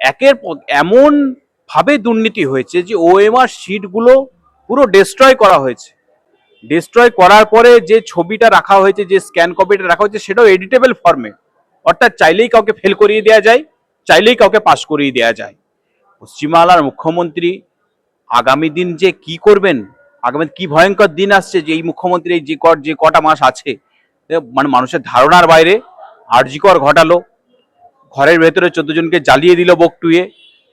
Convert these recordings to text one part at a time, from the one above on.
একের পর এমন ভাবে দুর্নীতি হয়েছে যে ওএমআর শিটগুলো পুরো ডিস্ট্রয় করা হয়েছে। ডিস্ট্রয় করার পরে যে ছবিটা রাখা হয়েছে, যে স্ক্যান কপিটা রাখা হয়েছে, সেটাও এডিটেবল ফর্মে অর্থাৎ চাইলেই কাউকে ফেল করিয়ে দেওয়া যায়, চাইলেই কাউকে পাশ করিয়ে দেওয়া যায়। পশ্চিমবাংলার মুখ্যমন্ত্রী আগামী দিন যে কি করবেন, আগামী কি ভয়ঙ্কর দিন আসছে যে এই মুখ্যমন্ত্রী এই যে কর যে কটা মাস আছে মানে মানুষের ধারণার বাইরে আর্জিকর ঘটালো ঘরের ভেতরে চোদ্দ জনকে জ্বালিয়ে দিল বকটুয়ে।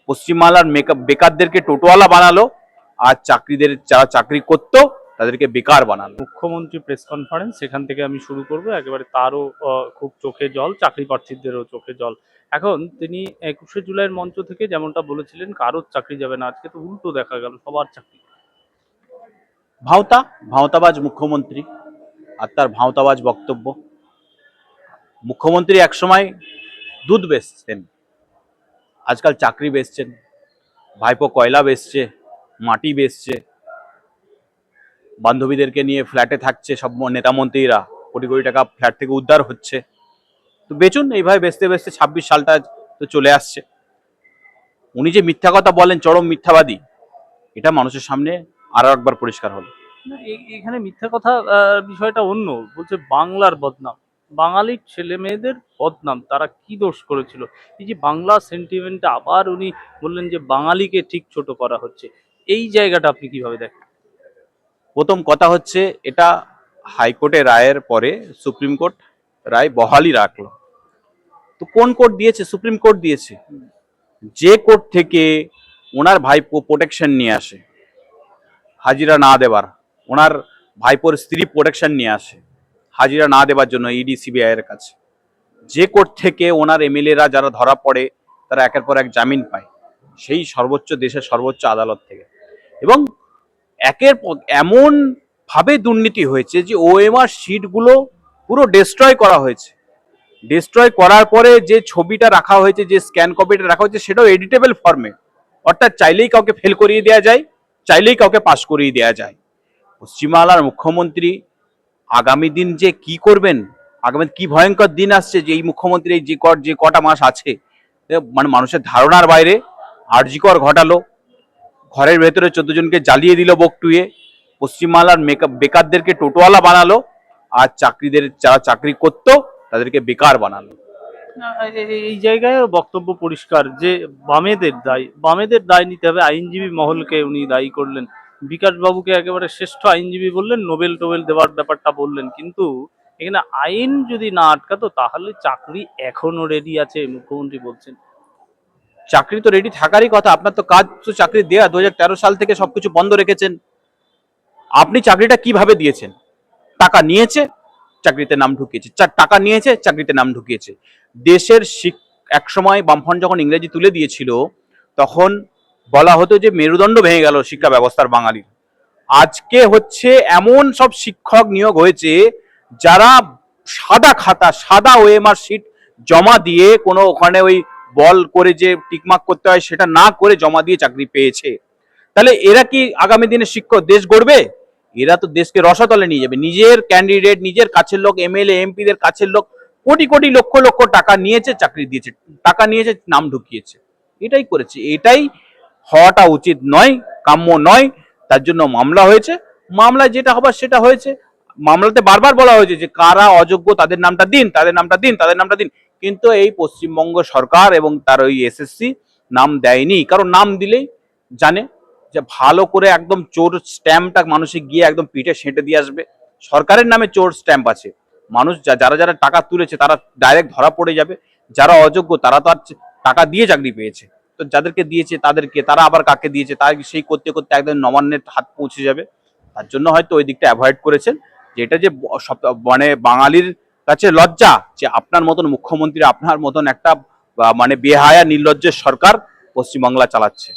পশ্চিমবাংলার বেকারদেরকে টোটোওয়ালা বানালো আর চাকরিদের যারা চাকরি করতো তাদেরকে বেকার বানালো। মুখ্যমন্ত্রী প্রেস কনফারেন্স সেখান থেকে আমি শুরু করব। একেবারে তারও খুব চোখে জল চাকরি প্রার্থীদেরও চোখে জল। এখন তিনি একুশে জুলাইয়ের মঞ্চ থেকে যেমনটা বলেছিলেন কারোর চাকরি যাবে না। আজকে তো উল্টো দেখা গেল সবার চাকরি। ভাওতা ভাওতাবাজ মুখ্যমন্ত্রী আর তার ভাওতাবাজ বক্তব্য। মুখ্যমন্ত্রী একসময় দুধ বেচতেন আজকাল চাকরি বেচছেন, ভাইপো কয়লা বেচছে, মাটি বেচছে। বান্ধবীদেরকে নিয়ে ফ্ল্যাটে থাকছে সব নেতামন্ত্রীরা। কোটি কোটি টাকা ফ্ল্যাট থেকে উদ্ধার হচ্ছে। তো বেচুন, এইভাবে বেচতে বেচতে ছাব্বিশ সালটা তো চলে আসছে। উনি যে মিথ্যা কথা বলেন, চরম মিথ্যাবাদী, এটা মানুষের সামনে আরও একবার পরিষ্কার হলো। এখানে মিথ্যা কথা বিষয়টা অন্য। বলছে বাংলার বদনাম। বাঙালির ছেলে মেয়েদের বদনাম, তারা কি দোষ করেছিল? এই যে বাংলা সেন্টিমেন্টটা আবার উনি বললেন যে বাঙালিকে ঠিক ছোট করা হচ্ছে, এই জায়গাটা আপনি কীভাবে দেখেন? প্রথম কথা হচ্ছে, এটা হাইকোর্টের রায়ের পরে সুপ্রিম কোর্ট রায় বহালই রাখল। তো কোন কোর্ট দিয়েছে? সুপ্রিম কোর্ট দিয়েছে। যে কোর্ট থেকে ওনার ভাইপো প্রোটেকশন নিয়ে আসে, হাজিরা না দেবার, ওনার ভাইপোর স্ত্রী প্রোটেকশন নিয়ে আসে হাজিরা না দেবার জন্য ইডি সিবিআই এর কাছে। যে কোর্ট থেকে ওনার এমএলএরা যারা ধরা পড়ে, তারা একের পর এক জামিন পায়। সেই সর্বোচ্চ দেশের সর্বোচ্চ আদালত থেকে। এবং একের পর, এমন ভাবে দুর্নীতি হয়েছে যে ওএমআর শিটগুলো পুরো ডিস্ট্রয় করা হয়েছে। ডিস্ট্রয় করার পরে যে ছবিটা রাখা হয়েছে, যে স্ক্যান কপিটা রাখা হয়েছে, সেটাও এডিটেবল ফর্মে অর্থাৎ চাইলেই কাউকে ফেল করিয়ে দেওয়া যায়, চাইলেই কাউকে পাশ করিয়ে দেওয়া যায়। পশ্চিমবাংলার মুখ্যমন্ত্রী আগামী দিন যে কি করবেন, আগামী কি ভয়ঙ্কর দিন আসছে, যে এই মুখ্যমন্ত্রী যে কর, যে কটা মাস আছে মানে মানুষের ধারণার বাইরে আর্জিকর ঘটালো, ঘরের ভেতরে চোদ্দ জনকে জ্বালিয়ে দিল বকটুয়ে, পশ্চিমবাংলার বেকারদেরকে টোটোওয়ালা বানালো, আর চাকরিদের, যারা চাকরি করতো, তাদেরকে বেকার বানালো। এই জায়গায় বক্তব্য পরিষ্কার, যে বামেদের দায় বামেদের দায় নিতে হবে, আইনজীবী মহলকে উনি দায়ী করলেন। বিকাশ বাবুকে একেবারে শ্রেষ্ঠ আইনজীবী বললেন, নোবেল টোবেল দেওয়ার ব্যাপারটা বললেন। কিন্তু এখানে আইন যদি না আটকাতো, তাহলে চাকরি এখনও রেডি আছে, মুখ্যমন্ত্রী বলছেন। চাকরি তো রেডি থাকারই কথা, আপনার তো কাজ তো চাকরি দেয়া দু সাল থেকে সবকিছু বন্ধ রেখেছেন। আপনি চাকরিটা কীভাবে দিয়েছেন? টাকা নিয়েছে, চাকরিতে নাম ঢুকিয়েছে। টাকা নিয়েছে, চাকরিতে নাম ঢুকিয়েছে। দেশের শিক, একসময় বামফন যখন ইংরেজি তুলে দিয়েছিল, তখন বলা হতো যে মেরুদণ্ড ভেঙে গেল শিক্ষা ব্যবস্থার বাঙালির। আজকে হচ্ছে এমন সব শিক্ষক নিয়োগ হয়েছে যারা সাদা খাতা, সাদা ওএমআর শিট জমা দিয়ে কোনো ওখানে ওই বল করে যে টিকমার্ক করতে হয় সেটা না করে জমা দিয়ে চাকরি পেয়েছে। তাহলে এরা কি আগামী দিনে শিক্ষক দেশ গড়বে? এরা তো দেশকে রসাতলে নিয়ে যাবে। নিজের ক্যান্ডিডেট নিজের কাছের লোক, এমএলএ, এমপিদের কাছের লোক কোটি কোটি লক্ষ লক্ষ টাকা নিয়েছে, চাকরি দিয়েছে, টাকা নিয়েছে, নাম ঢুকিয়েছে। এটাই করেছে। এটাই হওয়াটা উচিত নয়, কাম্য নয়, তার জন্য মামলা হয়েছে। মামলায় যেটা হবার সেটা হয়েছে। মামলাতে বারবার বলা হয়েছে যে কারা অযোগ্য, তাদের নামটা দিন, তাদের নামটা দিন, তাদের নামটা দিন। কিন্তু এই পশ্চিমবঙ্গ সরকার এবং তার ওই এসএসসি নাম দেয়নি। কারণ নাম দিলেই জানে যে ভালো করে একদম চোর স্ট্যাম্পটা মানুষে গিয়ে একদম পিঠে সেঁটে দিয়ে আসবে। সরকারের নামে চোর স্ট্যাম্প আছে। মানুষ যারা যারা টাকা তুলেছে, তারা ডাইরেক্ট ধরা পড়ে যাবে। যারা অযোগ্য, তারা তো আর টাকা দিয়ে চাকরি পেয়েছে। তো যাদেরকে দিয়েছে তাদেরকে তারা আবার কাকে দিয়েছে তার সেই করতে করতে একদম নবান্নের হাত পৌঁছে যাবে। তার জন্য হয়তো ওই দিকটা অ্যাভয়েড করেছেন। যে এটা যে মানে বাঙালির কাছে লজ্জা যে আপনার মতন মুখ্যমন্ত্রী আপনার মতন একটা মানে বেহায়া নির্লজ্জের সরকার পশ্চিমবাংলা চালাচ্ছে।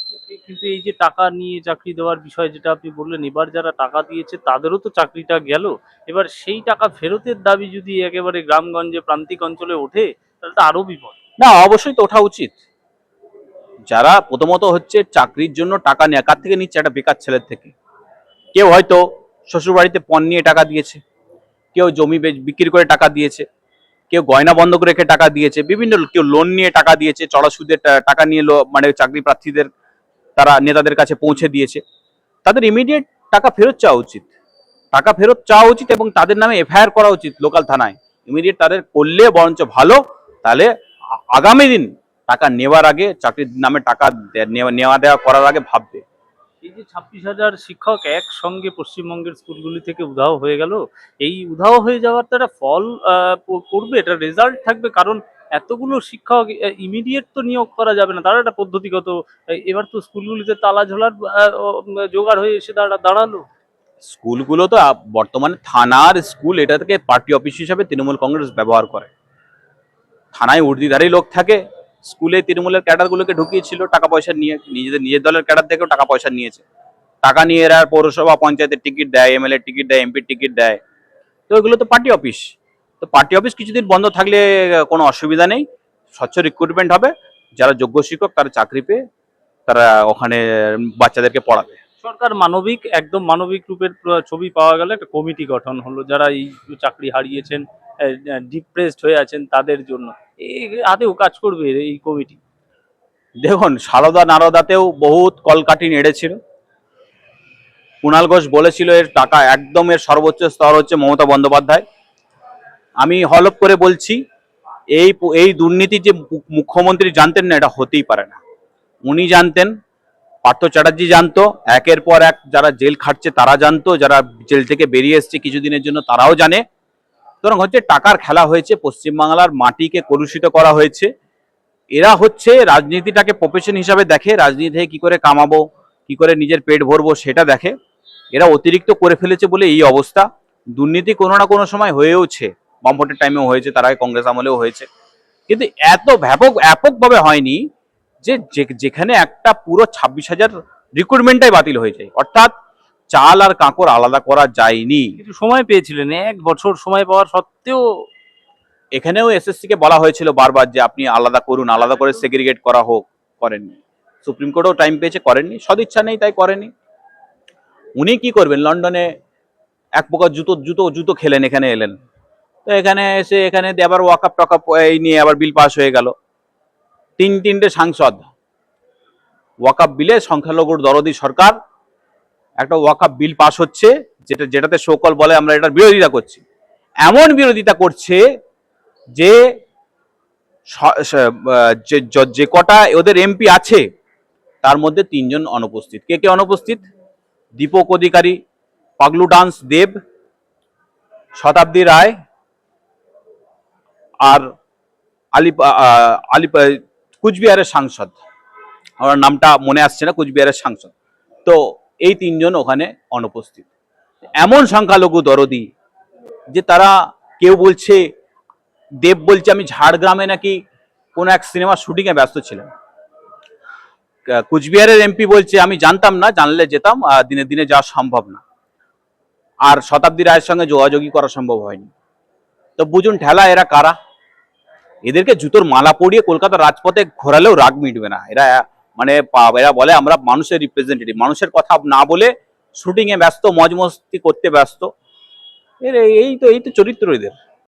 কিন্তু এই যে টাকা নিয়ে চাকরি দেওয়ার বিষয় যেটা আপনি বললেন এবার যারা টাকা দিয়েছে তাদেরও তো চাকরিটা গেল। এবার সেই টাকা ফেরতের দাবি যদি একেবারে গ্রামগঞ্জে প্রান্তিক অঞ্চলে ওঠে তাহলে তো আরও বিপদ। না অবশ্যই তো ওঠা উচিত। যারা প্রথমত হচ্ছে চাকরির জন্য টাকা নেয়, কার থেকে নিচ্ছে? একটা বেকার ছেলের থেকে। কেউ হয়তো শ্বশুরবাড়িতে পণ নিয়ে টাকা দিয়েছে, কেউ জমি বিক্রি করে টাকা দিয়েছে, কেউ গয়না বন্ধক রেখে টাকা দিয়েছে, বিভিন্ন কেউ লোন নিয়ে টাকা দিয়েছে চড়া সুদের টাকা নিয়ে লো- মানে চাকরি প্রার্থীদের তারা, নেতাদের কাছে পৌঁছে দিয়েছে। তাদের ইমিডিয়েট টাকা ফেরত চাওয়া উচিত। টাকা ফেরত চাওয়া উচিত এবং তাদের নামে এফআইআর করা উচিত লোকাল থানায়। ইমিডিয়েট তাদের করলে বরঞ্চ ভালো, তাহলে আগামী দিন টাকা নেওয়ার আগে চাকরির নামে টাকা নেওয়া দেওয়া করার আগে ভাববে। এই যে ছাব্বিশ হাজার শিক্ষক একসঙ্গে পশ্চিমবঙ্গের স্কুলগুলি থেকে উধাও হয়ে গেল এই উধাও হয়ে যাওয়ার তো একটা ফল করবে এটা রেজাল্ট থাকবে কারণ এতগুলো শিক্ষক ইমিডিয়েট তো নিয়োগ করা যাবে না তারা একটা পদ্ধতিগত এবার তো স্কুলগুলিতে তালা ঝোলার জোগাড় হয়ে এসে দাঁড়া দাঁড়াল। স্কুলগুলো তো বর্তমানে থানার স্কুল এটা থেকে পার্টি অফিস হিসাবে তৃণমূল কংগ্রেস ব্যবহার করে। থানায় উর্দিধারী লোক থাকে স্কুলে তৃণমূলের ক্যাডারগুলোকে ঢুকিয়েছিল, টাকা পয়সা নিয়ে, নিজেদের, নিজের দলের ক্যাডার থেকেও টাকা পয়সা নিয়েছে। টাকা নিয়ে এরা পৌরসভা পঞ্চায়েতের টিকিট দেয় এমএলএ টিকিট দেয়, এমপির টিকিট দেয়। তো এগুলো তো পার্টি অফিস। তো পার্টি অফিস কিছুদিন বন্ধ থাকলে কোনো অসুবিধা নেই। স্বচ্ছ রিক্রুটমেন্ট হবে। যারা যোগ্য শিক্ষক, তারা চাকরি পেয়ে, তারা ওখানে, বাচ্চাদেরকে পড়াবে। সরকার মানবিক, একদম মানবিক রূপের ছবি পাওয়া গেল। একটা কমিটি গঠন হলো। যারা এই চাকরি হারিয়েছেন ডিপ্রেসড হয়ে আছেন, তাদের জন্য। এই আদেও কাজ করবে এই কমিটি। দেখুন, সারদা নারদাতেও বহুত কলকাঠি নেড়েছিল। কুণাল ঘোষ বলেছিল, এর টাকা একদম এর সর্বোচ্চ স্তর হচ্ছে মমতা বন্দ্যোপাধ্যায়। আমি হলপ করে বলছি, এই এই দুর্নীতি যে মুখ্যমন্ত্রী জানতেন না, এটা হতেই পারে না। উনি জানতেন, পার্থ চ্যাটার্জি জানতো, একের পর এক যারা জেল খাটছে তারা জানতো, যারা জেল থেকে বেরিয়ে এসছে কিছুদিনের জন্য তারাও জানে। সুতরাং হচ্ছে টাকার খেলা হয়েছে, পশ্চিমবাংলার মাটিকে কলুষিত করা হয়েছে। এরা হচ্ছে রাজনীতিটাকে প্রফেশন হিসাবে দেখে, রাজনীতি থেকে কি করে কামাবো, কি করে নিজের পেট ভরবো সেটা দেখে। এরা অতিরিক্ত করে ফেলেছে বলে এই অবস্থা। দুর্নীতি কোনো না কোনো সময় হয়েওছে। বামপটের টাইমেও হয়েছে, তার আগে কংগ্রেস আমলেও হয়েছে। কিন্তু এত ব্যাপক, ব্যাপকভাবে হয়নি যে যেখানে একটা পুরো ছাব্বিশ হাজার রিক্রুটমেন্টটাই বাতিল হয়ে যায়। অর্থাৎ চাল আর কাঁকড় আলাদা করা যায়নি। কিছু সময় পেয়েছিলেন এক বছর সময় পাওয়ার সত্ত্বেও এখানেও এসএসসি কে বলা হয়েছিল বারবার যে আপনি আলাদা করুন আলাদা করে সেগ্রিগেট করা হোক করেননি। সুপ্রিম কোর্টও টাইম পেয়েছে করেননি সদিচ্ছা নেই তাই করেনি উনি কি করবেন লন্ডনে এক প্রকার জুতো জুতো জুতো খেলেন এখানে এলেন। তো এখানে এসে এখানে আবার ওয়াকআপ টকআপ এই নিয়ে আবার বিল পাস হয়ে গেল। তিন তিনটে সাংসদ। ওয়াকআপ বিলে সংখ্যালঘুর দরদি সরকার একটা ওয়াকআপ বিল পাস হচ্ছে, যেটা, যেটাতে সকল বলে আমরা এটার বিরোধিতা করছি। এমন বিরোধিতা করছে যে যে কটা ওদের এমপি আছে, তার মধ্যে তিনজন অনুপস্থিত। কে কে অনুপস্থিত? দীপক অধিকারী, পাগলু ডান্স দেব, শতাব্দী রায় আর আলিপ আলিপ কুচবিহারের সাংসদ। আমার নামটা মনে আসছে না, কুচবিহারের সাংসদ। তো এই তিনজন ওখানে অনুপস্থিত। এমন সংখ্যালঘু দরদি যে তারা কেউ বলছে, দেব বলছে, আমি ঝাড়গ্রামে নাকি কোনো এক সিনেমার শুটিংয়ে ব্যস্ত ছিলাম। কুচবিহারের এমপি বলছে, আমি জানতাম না, জানলে যেতাম দিনে দিনে যাওয়া সম্ভব না। আর শতাব্দী রায়ের সঙ্গে যোগাযোগই করা সম্ভব হয়নি। তো বুঝুন ঠেলা, এরা কারা? এদেরকে জুতোর মালা পরিয়ে কলকাতার রাজপথে ঘোরালেও রাগ মিটবে না। এরা মানে এরা বলে আমরা মানুষের রিপ্রেজেন্টেটিভ মানুষের কথা না বলে শুটিংয়ে ব্যস্ত, মজমস্তি করতে ব্যস্ত। এর এই তো এই তো চরিত্র এদের।